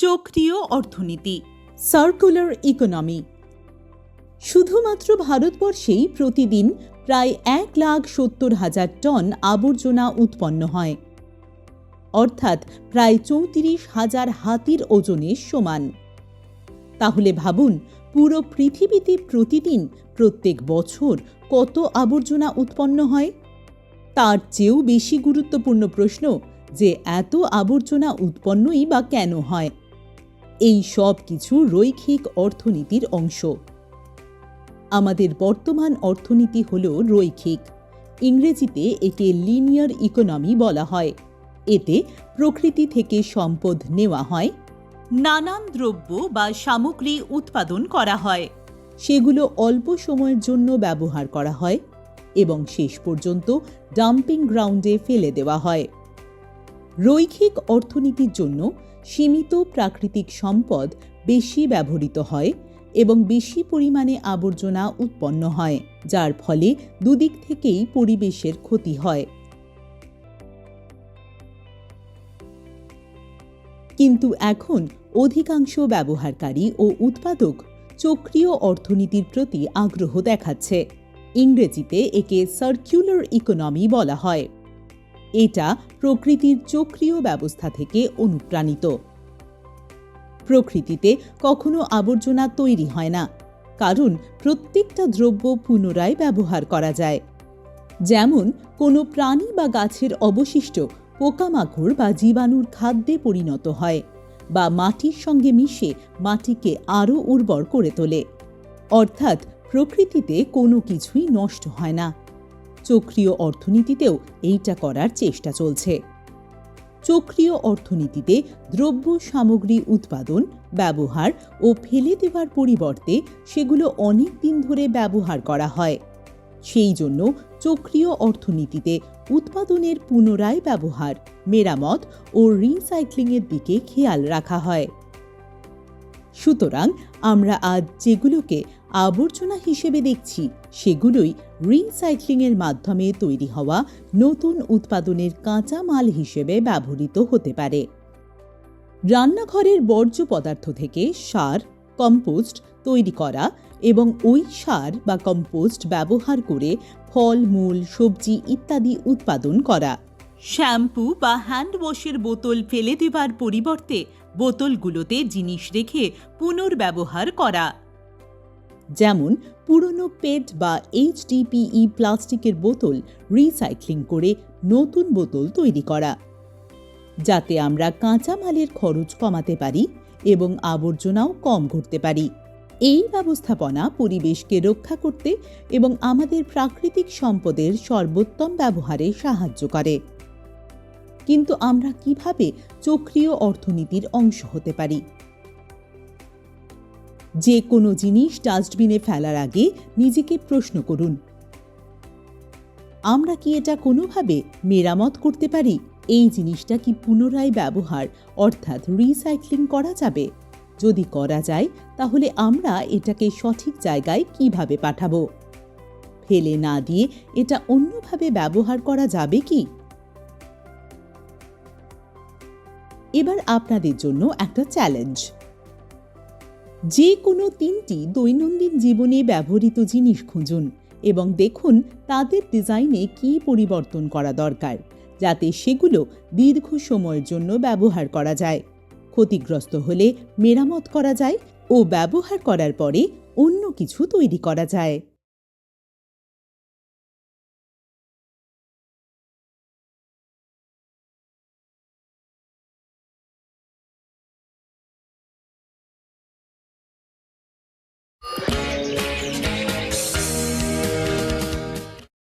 চক্রীয় অর্থনীতি circular economy শুধুমাত্র ভারতবর্ষেই প্রতিদিন প্রায় এক লাখ সত্তর হাজার টন আবর্জনা উৎপন্ন হয়। অর্থাৎ প্রায় চৌত্রিশ হাজার হাতির ওজনের সমান। তাহলে ভাবুন, পুরো পৃথিবীতে প্রতিদিন প্রত্যেক বছর কত আবর্জনা উৎপন্ন হয়? তার চেয়েও বেশি গুরুত্বপূর্ণ প্রশ্ন যে, এত আবর্জনা উৎপন্নই বা কেন হয়? এই সব কিছু রৈখিক অর্থনীতির অংশ। আমাদের বর্তমান অর্থনীতি হল রৈখিক। ইংরেজিতে একে লিনিয়ার ইকোনমি বলা হয়। এতে প্রকৃতি থেকে সম্পদ নেওয়া হয়। নানান দ্রব্য বা সামগ্রী উৎপাদন করা হয়। সেগুলো অল্প সময়ের জন্য ব্যবহার করা হয় এবং শেষ পর্যন্ত ডাম্পিং গ্রাউন্ডে ফেলে দেওয়া হয়। রৈখিক অর্থনীতির জন্য সীমিত প্রাকৃতিক সম্পদ বেশি ব্যবহৃত হয় এবং বেশি পরিমাণে আবর্জনা উৎপন্ন হয়, যার ফলে দুদিক থেকেই পরিবেশের ক্ষতি হয়। কিন্তু এখন অধিকাংশ ব্যবহারকারী ও উৎপাদক চক্রীয় অর্থনীতির প্রতি আগ্রহ দেখাচ্ছে। ইংরেজিতে একে সার্কুলার ইকোনমি বলা হয়। এটা প্রকৃতির চক্রীয় ব্যবস্থা থেকে অনুপ্রাণিত। প্রকৃতিতে কখনো আবর্জনা তৈরি হয় না, কারণ প্রত্যেকটা দ্রব্য পুনরায় ব্যবহার করা যায়। যেমন, কোনো প্রাণী বা গাছের অবশিষ্ট পোকামাকড় বা জীবাণুর খাদ্যে পরিণত হয় বা মাটির সঙ্গে মিশে মাটিকে আরও উর্বর করে তোলে। অর্থাৎ প্রকৃতিতে কোনো কিছুই নষ্ট হয় না। চক্রীয় অর্থনীতিতেও এইটা করার চেষ্টা চলছে। চক্রীয় অর্থনীতিতে দ্রব্য সামগ্রী উৎপাদন, ব্যবহার ও ফেলে দেওয়ার পরিবর্তে সেগুলো অনেক দিন ধরে ব্যবহার করা হয়। সেই জন্য চক্রীয় অর্থনীতিতে উৎপাদনের পুনরায় ব্যবহার, মেরামত ও রিসাইক্লিংয়ের দিকে খেয়াল রাখা হয়। সুতরাং আমরা আজ যেগুলোকে আবর্জনা হিসেবে দেখছি, সেগুলোই রিসাইক্লিংয়ের মাধ্যমে তৈরি হওয়া নতুন উৎপাদনের কাঁচা মাল হিসেবে ব্যবহৃত হতে পারে। রান্নাঘরের বর্জ্য পদার্থ থেকে সার, কম্পোস্ট তৈরি করা এবং ওই সার বা কম্পোস্ট ব্যবহার করে ফল, মূল, সবজি ইত্যাদি উৎপাদন করা। শ্যাম্পু বা হ্যান্ড ওয়াশের বোতল ফেলে দেওয়ার পরিবর্তে বোতলগুলোতে জিনিস রেখে পুনর্ব্যবহার করা। যেমন পুরনো পেট বা এইচডিপিই প্লাস্টিকের বোতল রিসাইক্লিং করে নতুন বোতল তৈরি করা, যাতে আমরা কাঁচামালের খরচ কমাতে পারি এবং আবর্জনাও কম করতে পারি। এই ব্যবস্থাপনা পরিবেশকে রক্ষা করতে এবং আমাদের প্রাকৃতিক সম্পদের সর্বোত্তম ব্যবহারে সাহায্য করে। কিন্তু আমরা কীভাবে চক্রীয় অর্থনীতির অংশ হতে পারি? যে কোনো জিনিস ডাস্টবিনে ফেলার আগে নিজেকে প্রশ্ন করুন। আমরা কি এটা কোনোভাবে মেরামত করতে পারি? এই জিনিসটা কি পুনরায় ব্যবহার, অর্থাৎ রিসাইক্লিং করা যাবে? যদি করা যায়, তাহলে আমরা এটাকে সঠিক জায়গায় কীভাবে পাঠাবো? ফেলে না দিয়ে এটা অন্যভাবে ব্যবহার করা যাবে কি? এবার আপনাদের জন্য একটা চ্যালেঞ্জ। যে কোনো তিনটি দৈনন্দিন জীবনে ব্যবহৃত জিনিস খুঁজুন এবং দেখুন তাদের ডিজাইনে কি পরিবর্তন করা দরকার, যাতে সেগুলো দীর্ঘ সময়ের জন্য ব্যবহার করা যায়। ক্ষতিগ্রস্ত হলে মেরামত করা যায় ও ব্যবহার করার পরে অন্য কিছু তৈরি করা যায়।